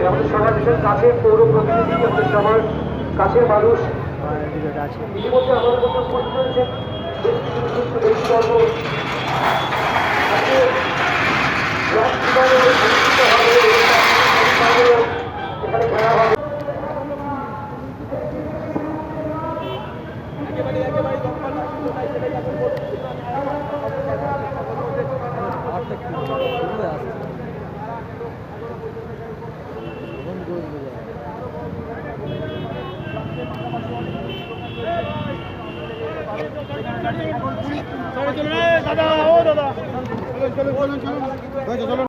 আমাদের সবার ভীষণ কাছের পৌর প্রতিনিধি আমাদের সবার কাছের মানুষ ইতিমধ্যে আমাদের মধ্যে উপস্থিত হয়েছে দাদা ও দাদা চলো চলো চলো চলো।